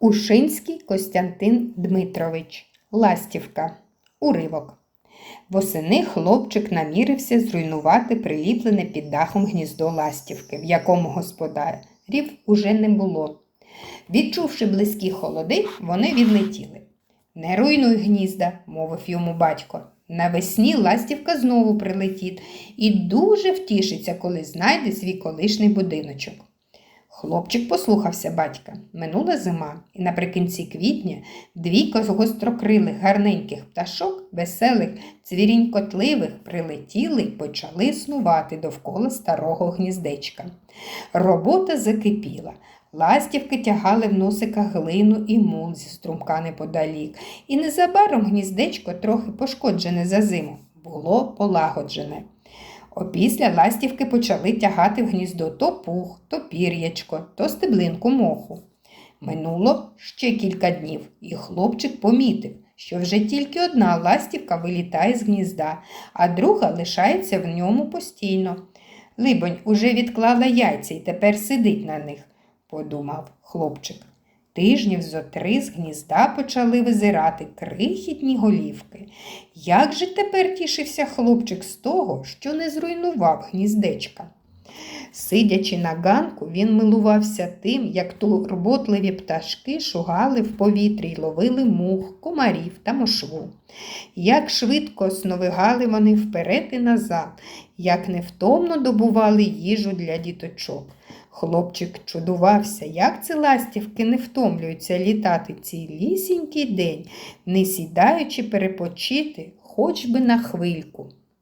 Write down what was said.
Ушинський Костянтин Дмитрович. Ластівка. Уривок. Восени хлопчик намірився зруйнувати приліплене під дахом гніздо ластівки, в якому господарів уже не було. Відчувши близькі холоди, вони відлетіли. Не руйнуй гнізда, мовив йому батько. Навесні ластівка знову прилетить і дуже втішиться, коли знайде свій колишній будиночок. Хлопчик послухався батька. Минула зима, і наприкінці квітня двійко з гострокрилих гарненьких пташок, веселих, цвірінькотливих, прилетіли й почали снувати довкола старого гніздечка. Робота закипіла. Ластівки тягали в носиках глину і мул зі струмка неподалік, і незабаром гніздечко, трохи пошкоджене за зиму, було полагоджене. Опісля ластівки почали тягати в гніздо то пух, то пір'ячко, то стеблинку моху. Минуло ще кілька днів, і хлопчик помітив, що вже тільки одна ластівка вилітає з гнізда, а друга лишається в ньому постійно. Либонь уже відклала яйця і тепер сидить на них, подумав хлопчик. Тижнів зо три з гнізда почали визирати крихітні голівки. Як же тепер тішився хлопчик з того, що не зруйнував гніздечка? Сидячи на ганку, він милувався тим, як турботливі пташки шугали в повітрі й ловили мух, комарів та мошву. Як швидко сновигали вони вперед і назад, як невтомно добували їжу для діточок. Хлопчик чудувався, як ці ластівки не втомлюються літати цілісінький день, не сідаючи перепочити хоч би на хвильку.